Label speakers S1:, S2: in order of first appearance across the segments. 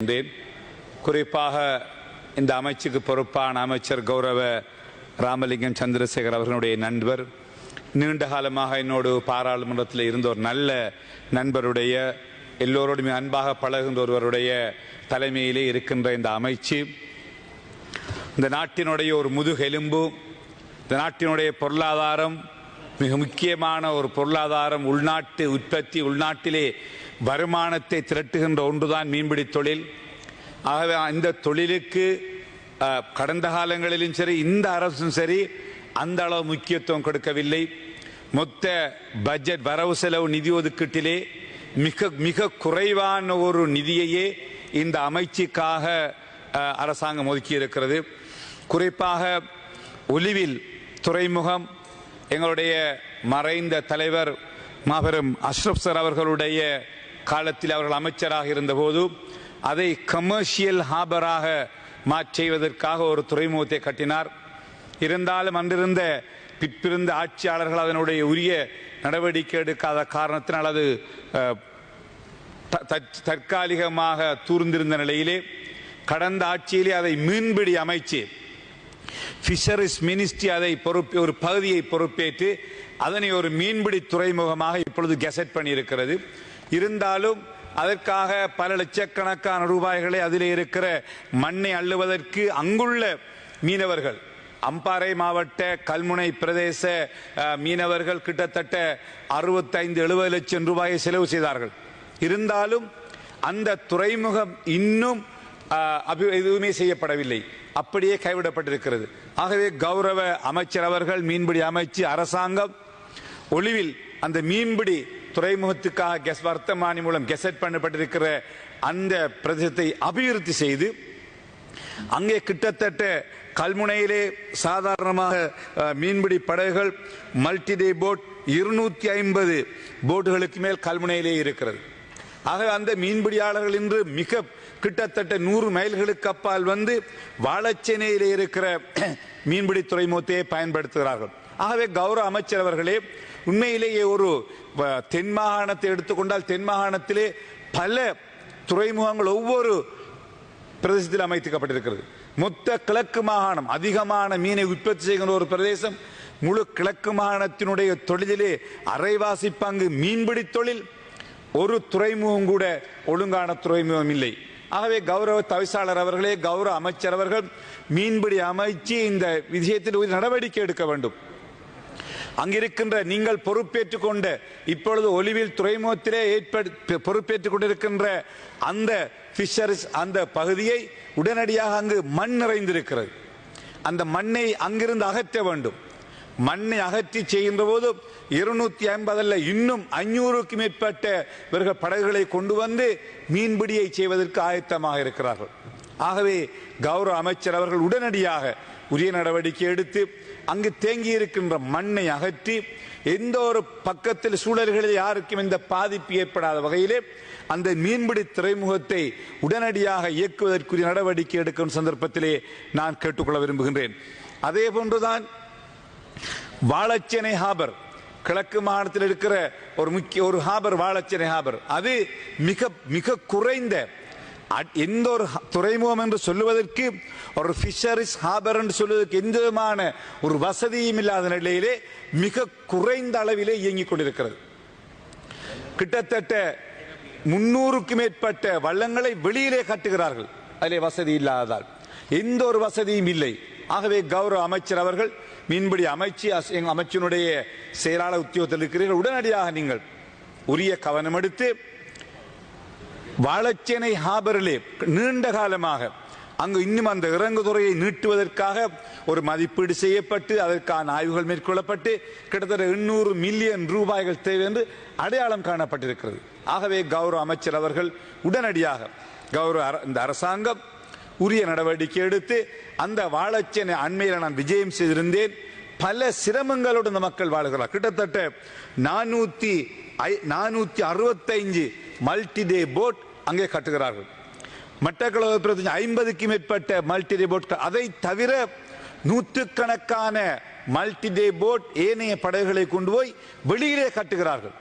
S1: இருந்தேன் குறிப்பாக இந்த அமைச்சுக்கு பொறுப்பான அமைச்சர் கௌரவ ராமலிங்கம் சந்திரசேகர் அவர்களுடைய நண்பர். நீண்ட காலமாக என்னோடு பாராளுமன்றத்தில் இருந்த ஒரு நல்ல நண்பருடைய எல்லோரோடும் அன்பாக பழகுகின்ற ஒருவருடைய தலைமையிலே இருக்கின்ற இந்த அமைச்சு. இந்த நாட்டினுடைய ஒரு முதுகெலும்பு இந்த நாட்டினுடைய பொருளாதாரம் மிக முக்கியமான ஒரு பொருளாதாரம் உள்நாட்டு உற்பத்தி உள்நாட்டிலே வருமானத்தை திரட்டுகின்ற ஒன்றுதான் மீன்பிடி தொழில். ஆகவே இந்த தொழிலுக்கு கடந்த காலங்களிலும் சரி இந்த அரசும் சரி அந்த அளவு முக்கியத்துவம் கொடுக்கவில்லை. மொத்த பட்ஜெட் வரவு செலவு நிதி ஒதுக்கீட்டிலே மிக மிக குறைவான ஒரு நிதியையே இந்த அமைச்சுக்காக அரசாங்கம் ஒதுக்கி இருக்கிறது குறிப்பாக ஒலிவில் துறைமுகம் எங்களுடைய மறைந்த தலைவர் மாபெரும் அஷ்ரப் சார் அவர்களுடைய காலத்தில் அவர்கள் அமைச்சராக இருந்தபோது அதை கமர்ஷியல் ஹாபராக மாற்றுவதற்காக ஒரு துறைமுகத்தை கட்டினார். இருந்தாலும் அன்றிருந்த பிற்பிருந்த ஆட்சியாளர்கள் அதனுடைய உரிய நடவடிக்கை எடுக்காத காரணத்தினால் அது த- தற்காலிகமாக தூர்ந்திருந்த நிலையிலே கடந்த ஆட்சியிலே அதை மீன்பிடி அமைச்சு ஃபிஷரிஸ் மினிஸ்ட்ரி அதை பொறுப்பு ஒரு பகுதியை பொறுப்பேற்று அதனை ஒரு மீன்பிடி துறைமுகமாக இப்பொழுது கெசட் பண்ணியிருக்கிறது. இருந்தாலும் அதற்காக பல லட்சக்கணக்கான ரூபாய்களை அதில் இருக்கிற மண்ணை அள்ளுவதற்கு அங்குள்ள மீனவர்கள் அம்பாறை மாவட்ட கல்முனை பிரதேச மீனவர்கள் கிட்டத்தட்ட அறுபத்தைந்து எழுபது லட்சம் ரூபாயை செலவு செய்தார்கள். இருந்தாலும் அந்த துறைமுகம் இன்னும் அபி- எதுவுமே செய்யப்படவில்லை. அப்படியே கைவிடப்பட்டிருக்கிறது. ஆகவே கௌரவ அமைச்சர் அவர்கள் மீன்பிடி அமைச்சு அரசாங்கம் ஒளிவில் அந்த மீன்பிடி துறைமுகத்துக்காக கெஸ் வர்த்தமானி மூலம் கெசட் பண்ணப்பட்டிருக்கிற அந்த பிரதேசத்தை அபிவிருத்தி செய்து அங்கே கிட்டத்தட்ட கல்முனையிலே சாதாரணமாக மீன்பிடி படகுகள் மல்டி டே போட் இருநூத்தி ஐம்பது போட்டுகளுக்கு மேல் கல்முனையிலே இருக்கிறது. ஆக அந்த மீன்பிடியாளர்கள் இன்று மிக கிட்டத்தட்ட நூறு மைல்களுக்கு அப்பால் வந்து வாழச்சேனையிலே இருக்கிற மீன்பிடி துறைமுகத்தையே பயன்படுத்துகிறார்கள். ஆகவே கௌரவ அமைச்சர் அவர்களே உண்மையிலேயே ஒரு தென் மாகாணத்தை எடுத்துக்கொண்டால் தென் மாகாணத்திலே பல துறைமுகங்கள் ஒவ்வொரு பிரதேசத்தில் அமைத்துக்கப்பட்டிருக்கிறது. மொத்த கிழக்கு மாகாணம் அதிகமான மீனை உற்பத்தி செய்கின்ற ஒரு பிரதேசம் முழு கிழக்கு மாகாணத்தினுடைய தொழிலிலே அரைவாசி பங்கு மீன்பிடி தொழில் ஒரு துறைமுகம் கூட ஒழுங்கான துறைமுகம் இல்லை. ஆகவே கௌரவ தவிசாளர் அவர்களே கௌரவ அமைச்சர் அவர்கள் மீன்பிடி அமைச்சு இந்த விஷயத்தில் ஒரு நடவடிக்கை எடுக்க வேண்டும். அங்கிருக்கின்ற நீங்கள் பொறுப்பேற்றுக் கொண்டு இப்பொழுது ஒலிவில் துறைமுகத்திலே ஏற்படு பொறுப்பேற்றுக் கொண்டிருக்கின்ற அந்த ஃபிஷரிஸ் அந்த பகுதியை உடனடியாக அங்கு மண் நிறைந்திருக்கிறது. அந்த மண்ணை அங்கிருந்து அகற்ற வேண்டும். மண்ணை அகற்றி செய்கின்ற போது இருநூத்தி ஐம்பதல்ல இன்னும் ஐநூறுக்கு மேற்பட்ட இவர்கள் படகுகளை கொண்டு வந்து மீன்பிடியை செய்வதற்கு ஆயத்தமாக இருக்கிறார்கள். ஆகவே கௌரவ அமைச்சர் அவர்கள் உடனடியாக உரிய நடவடிக்கை எடுத்து அங்கு தேங்கி இருக்கின்ற மண்ணை அகற்றி எந்த ஒரு பக்கத்தில் சூழல்களில் யாருக்கும் இந்த பாதிப்பு ஏற்படாத வகையிலே அந்த மீன்பிடி துறைமுகத்தை உடனடியாக இயக்குவதற்குரிய நடவடிக்கை எடுக்கும் சந்தர்ப்பத்திலே நான் கேட்டுக்கொள்ள விரும்புகின்றேன். அதே போன்றுதான் வாழச்சேனை ஹாபர் கிழக்கு மாகாணத்தில் இருக்கிற ஒரு முக்கிய ஒரு ஹாபர் வாழச்சேனை ஹாபர். அது மிக மிக குறைந்த எந்த ஒரு துறைமுகம் என்று சொல்லுவதற்கு ஒரு ஃபிஷரிஸ் ஹாபர் என்று சொல்வதற்கு எந்த விதமான ஒரு வசதியும் இல்லாத நிலையிலே மிக குறைந்த அளவிலே இயங்கிக் கொண்டிருக்கிறது. கிட்டத்தட்ட முன்னூறுக்கு மேற்பட்ட வள்ளங்களை வெளியிலே கட்டுகிறார்கள். அதிலே வசதி இல்லாததால். எந்த ஒரு வசதியும் இல்லை. ஆகவே கௌரவ அமைச்சர் அவர்கள் மீன்பிடி அமைச்சு அஸ்- அமைச்சனுடைய செயலாளர் உத்தியோகத்தில் இருக்கிறீர்கள். உடனடியாக நீங்கள் உரிய கவனம் எடுத்து வாழச்சேனை ஹாபரிலே நீண்ட காலமாக அங்கு இன்னும் அந்த இறங்குதுறையை நீட்டுவதற்காக ஒரு மதிப்பீடு செய்யப்பட்டு அதற்கான ஆய்வுகள் மேற்கொள்ளப்பட்டு கிட்டத்தட்ட எண்ணூறு மில்லியன் ரூபாய்கள் தேவை என்று அடையாளம் காணப்பட்டிருக்கிறது. ஆகவே கௌரவ அமைச்சர் அவர்கள் உடனடியாக கௌரவ அர- இந்த அரசாங்கம் உரிய நடவடிக்கை எடுத்து அந்த வாழச்சேனை அண்மையில் நான் விஜயம் செய்திருந்தேன். பல சிரமங்களோடு இந்த மக்கள் வாழுகிறார். கிட்டத்தட்ட நானூற்றி நானூற்றி அறுபத்தைஞ்சு மல்டி டே போட் அங்கே கட்டுகிறார்கள். மட்டக்களவு பிரதேசம் ஐம்பதுக்கு மேற்பட்ட மல்டி டே போட் அதை தவிர நூற்றுக்கணக்கான மல்டி டே போட் ஏனைய படகுகளை கொண்டு போய் வெளியிலே கட்டுகிறார்கள்.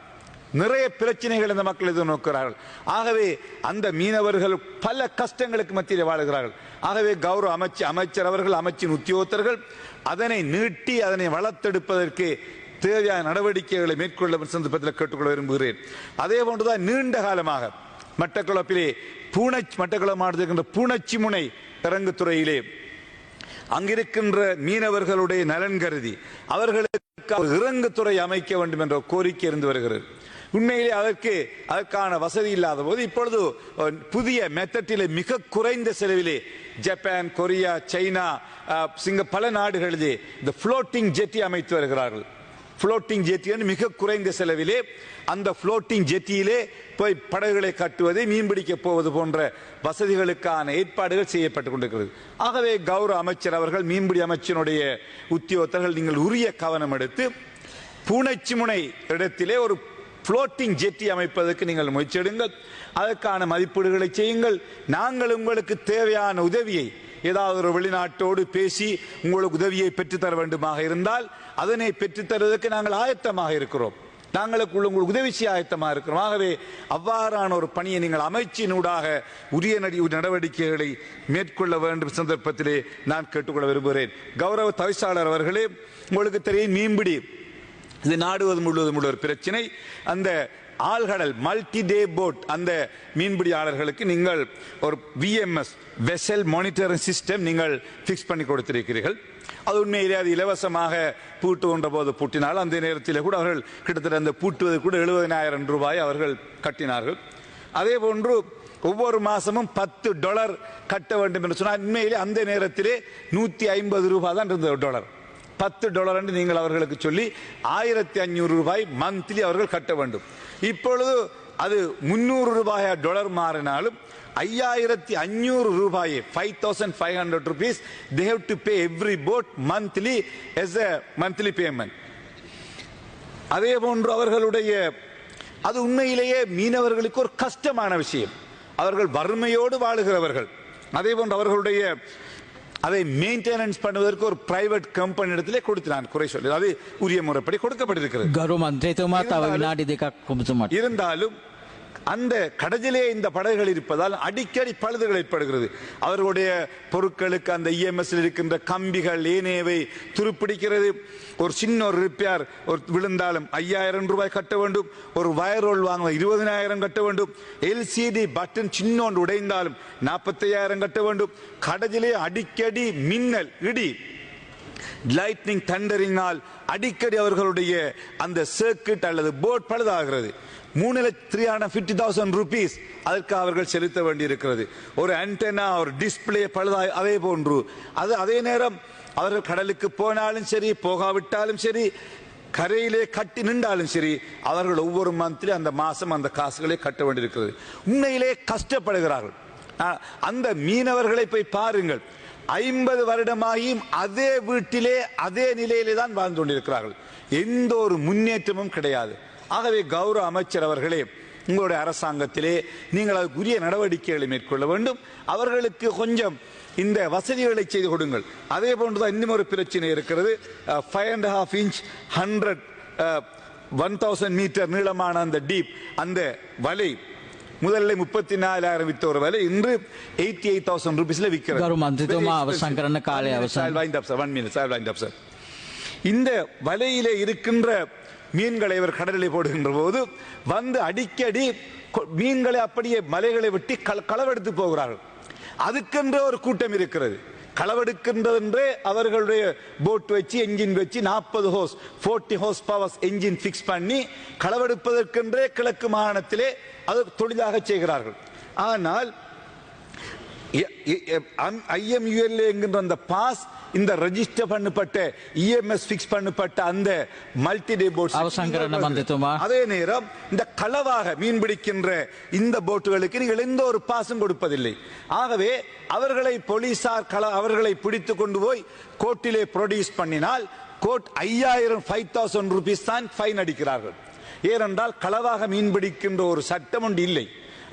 S1: நிறைய பிரச்சனைகள் இந்த மக்கள் எதிர்நோக்கிறார்கள். ஆகவே அந்த மீனவர்கள் பல கஷ்டங்களுக்கு மத்தியில் வாழுகிறார்கள். ஆகவே கௌரவ அமைச்சு அமைச்சர் அவர்கள் அமைச்சின் உத்தியோகத்தர்கள் அதனை நீட்டி அதனை வளர்த்தெடுப்பதற்கு தேவையான நடவடிக்கைகளை மேற்கொள்ள சந்தர்ப்பத்தில் கேட்டுக்கொள்ள விரும்புகிறேன். அதே போன்றுதான் நீண்ட காலமாக மட்டக்குளப்பிலே பூனச் மட்டக்குளம் மாவட்டத்தில் பூனச்சி முனை இறங்குத்துறையிலே அங்கிருக்கின்ற மீனவர்களுடைய நலன் கருதி அவர்களுக்கு ஒரு இறங்குத்துறை அமைக்க வேண்டும் என்ற கோரிக்கை இருந்து வருகிறது. உண்மையிலே அதற்கு அதற்கான வசதி இல்லாத போது இப்பொழுது புதிய மெத்தட்டிலே மிக குறைந்த செலவிலே ஜப்பான் கொரியா சைனா சிங்க பல நாடுகளிலே இந்த ஃப்ளோட்டிங் ஜெட்டி அமைத்து வருகிறார்கள். ஃப்ளோட்டிங் ஜெட்டி மிக குறைந்த செலவிலே அந்த ஃப்ளோட்டிங் ஜெட்டியிலே போய் படகுகளை கட்டுவது மீன்பிடிக்க போவது போன்ற வசதிகளுக்கான ஏற்பாடுகள் செய்யப்பட்டு கொண்டிருக்கிறது. ஆகவே கௌரவ அமைச்சர் அவர்கள் மீன்பிடி அமைச்சனுடைய உத்தியோகத்தர்கள் நீங்கள் உரிய கவனம் எடுத்து பூனைச்சிமுனை இடத்திலே ஒரு ஃப்ளோட்டிங் ஜெட்டி அமைப்பதற்கு நீங்கள் முயற்சிடுங்கள் அதற்கான மதிப்பீடுகளை செய்யுங்கள். நாங்கள் உங்களுக்கு தேவையான உதவியை ஏதாவது ஒரு வெளிநாட்டோடு பேசி உங்களுக்கு உதவியை பெற்றுத்தர வேண்டுமாக இருந்தால் அதனை பெற்றுத்தருவதற்கு நாங்கள் ஆயத்தமாக இருக்கிறோம். நாங்களுக்கு உங்களுக்கு உதவி செய்ய ஆயத்தமாக இருக்கிறோம். ஆகவே அவ்வாறான ஒரு பணியை நீங்கள் அமைச்சினூடாக உரிய நடவடிக்கைகளை மேற்கொள்ள வேண்டும் சந்தர்ப்பத்திலே நான் கேட்டுக்கொள்ள விரும்புகிறேன். கௌரவ தவிசாளர் அவர்களே உங்களுக்கு தெரியும் மீன்பிடி. இது நாடுவது முழுவதும் உள்ள ஒரு பிரச்சனை. அந்த ஆழ்கடல் மல்டி டே போட் அந்த மீன்பிடியாளர்களுக்கு நீங்கள் ஒரு விஎம்எஸ் வெசல் மானிட்டரிங் சிஸ்டம் நீங்கள் ஃபிக்ஸ் பண்ணி கொடுத்திருக்கிறீர்கள். அது உண்மையிலே அது இலவசமாக பூட்டு கொண்ட போது பூட்டினால் அந்த நேரத்தில் கூட அவர்கள் கிட்டத்தட்ட அந்த பூட்டுவது கூட எழுபதினாயிரம் ரூபாய் அவர்கள் கட்டினார்கள். அதே போன்று ஒவ்வொரு மாசமும் பத்து டாலர் கட்ட வேண்டும் என்று சொன்னால் உண்மையிலே அந்த நேரத்திலே நூற்றி ஐம்பது ரூபாய் தான் இருந்தது டாலர். பத்து டாலர் என்று நீங்கள் அவர்களுக்கு சொல்லி ஆயிரத்தி ஐநூறு ரூபாய் மந்த்லி அவர்கள் கட்ட வேண்டும். இப்பொழுது அது முந்நூறு ரூபாயா டொலர் மாறினாலும் ஐயாயிரத்தி அஞ்சூறு ரூபாய் five thousand five hundred rupees they have to pay every boat monthly as a monthly payment அதே போன்று அவர்களுடைய அது உண்மையிலேயே மீனவர்களுக்கு ஒரு கஷ்டமான விஷயம். அவர்கள் வறுமையோடு வாழுகிறவர்கள். அதே போன்று அவர்களுடைய அதை மெயின்டெனன்ஸ் பண்ணுவதற்கு ஒரு பிரைவேட் கம்பெனி இடத்திலே கொடுத்து நான் குறை சொல்லி அது உரிய முறைப்படி கொடுக்கப்பட்டிருக்கிறது. இருந்தாலும் அந்த கடலிலே இந்த படகுகள் இருப்பதால் அடிக்கடி பழுதுகள் ஏற்படுகிறது. அவர்களுடைய பொருட்களுக்கு அந்த இஎம்எஸ் இருக்கின்ற கம்பிகள் ஏனையவை துருப்பிடிக்கிறது. ஒரு சின்ன ஒரு ரிப்பேர் ஒரு விழுந்தாலும் ஐயாயிரம் ரூபாய் கட்ட வேண்டும். ஒரு வயர் ரோல் வாங்க இருபதினாயிரம் கட்ட வேண்டும். எல்சிடி பட்டன் சின்னோன்று உடைந்தாலும் நாற்பத்தையாயிரம் கட்ட வேண்டும். கடலிலே அடிக்கடி மின்னல் இடி லைட்னிங் தண்டரிங்கால் அடிக்கடி அவர்களுடைய அந்த சர்க்கிட் அல்லது போட் பழுதாகிறது. மூணு three hundred fifty thousand rupees அதற்கு அவர்கள் செலுத்த வேண்டியிருக்கிறது. ஒரு ஆன்டெனா ஒரு டிஸ்பிளே பழுதா அதே போன்று. அது அதே நேரம் அவர்கள் கடலுக்கு போனாலும் சரி போகாவிட்டாலும் சரி கரையிலே கட்டி நின்றாலும் சரி அவர்கள் ஒவ்வொரு மந்த்லி அந்த மாதம் அந்த காசுகளை கட்ட வேண்டியிருக்கிறது. உண்மையிலே கஷ்டப்படுகிறார்கள். ஆ, அந்த மீனவர்களை போய் பாருங்கள். ஐம்பது வருடமாகியும் அதே வீட்டிலே அதே நிலையிலே தான் வாழ்ந்து கொண்டிருக்கிறார்கள். எந்த ஒரு முன்னேற்றமும் கிடையாது. ஆகவே கௌரவ அமைச்சர் அவர்களே உங்களுடைய அரசாங்கத்திலே நீங்கள் அதுக்குரிய நடவடிக்கைகளை மேற்கொள்ள வேண்டும். அவர்களுக்கு கொஞ்சம் இந்த வசதிகளை செய்து கொடுங்கள். அதே போன்றுதான் இன்னும் ஒரு பிரச்சனை இருக்கிறது. Five and half inch hundred one thousand metre நீளமான அந்த டீப் அந்த வலை முதல்ல முப்பத்தி நாலாயிரம் வித்த ஒரு வலை இன்று எயிட்டி எயிட் தௌசண்ட் ருபீஸ்ல விற்கிறது இந்த வலையிலே இருக்கின்ற மீன்களை இவர் கடலிலே போடுகின்ற போது வந்து அடிக்கடி கொ- மீன்களை அப்படியே மலைகளை வெட்டி கள- களவெடுத்து போகிறார்கள். அதுக்கென்ற ஒரு கூட்டம் இருக்கிறது. களவெடுக்கின்றதென்றே அவர்களுடைய போட் வச்சு என்ஜின் வச்சு நாற்பது horse 40 horse powers engine fix பண்ணி களவெடுப்பதற்கென்றே கிழக்கு மாகாணத்திலே அது தொழிலாக செய்கிறார்கள். ஆனால் ஐஎம்யூஎல் என்கின்ற அந்த பாஸ் இந்த ரெஜிஸ்டர் பண்ணப்பட்ட இஎம்எஸ் பிக்ஸ் பண்ணப்பட்ட அந்த மல்டி டே போட். அதே நேரம் இந்த களவாக மீன் பிடிக்கின்ற இந்த போட்டுகளுக்கு நீங்கள் எந்த ஒரு பாசும் கொடுப்பதில்லை. ஆகவே அவர்களை போலீசார் கள அவர்களை பிடித்து கொண்டு போய் கோர்ட்டிலே ப்ரொடியூஸ் பண்ணினால் கோர்ட் ஐயாயிரம் ஃபைவ் தௌசண்ட் ருபீஸ் தான் ஃபைன் அடிக்கிறார்கள். ஏனென்றால் களவாக மீன் பிடிக்கின்ற ஒரு சட்டம் ஒன்று இல்லை.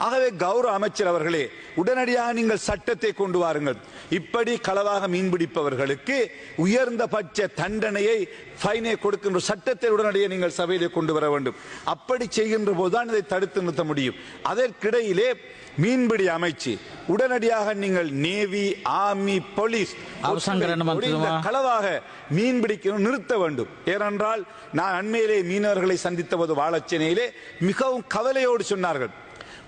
S1: ஆகவே கௌரவ அமைச்சர் அவர்களே உடனடியாக நீங்கள் சட்டத்தை கொண்டு வாருங்கள். இப்படி களவாக மீன்பிடிப்பவர்களுக்கு உயர்ந்த பட்ச தண்டனையை ஃபைனை கொடுக்கின்ற சட்டத்தை உடனடியாக நீங்கள் சபையிலே கொண்டு வர வேண்டும். அப்படி செய்கின்ற போதுதான் இதை தடுத்து நிறுத்த முடியும். அதற்கிடையிலே மீன்பிடி அமைச்சு உடனடியாக நீங்கள் நேவி ஆர்மி போலீஸ் களவாக மீன்பிடிக்க நிறுத்த வேண்டும். ஏனென்றால் நான் அண்மையிலே மீனவர்களை சந்தித்த போது வாழச்சேனையிலே மிகவும் கவலையோடு சொன்னார்கள்.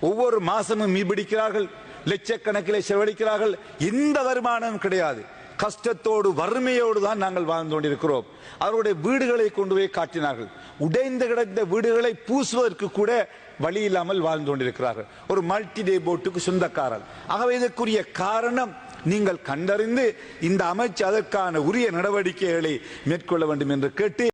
S1: ஒவ்வொரு மாசமும் மீன் பிடிக்கிறார்கள் லட்சக்கணக்கிலே செலவழிக்கிறார்கள். எந்த வருமானமும் கிடையாது. கஷ்டத்தோடு வறுமையோடு தான் நாங்கள் வாழ்ந்து கொண்டிருக்கிறோம். அவருடைய வீடுகளை கொண்டு போய் காட்டினார்கள். உடைந்து கிடந்த வீடுகளை பூசுவதற்கு கூட வழி இல்லாமல் வாழ்ந்து கொண்டிருக்கிறார்கள். ஒரு மல்டி டே போட்டுக்கு சொந்தக்காரர். ஆகவே இதற்குரிய காரணம் நீங்கள் கண்டறிந்து இந்த அமைச்சு அதற்கான உரிய நடவடிக்கைகளை மேற்கொள்ள வேண்டும் என்று கேட்டு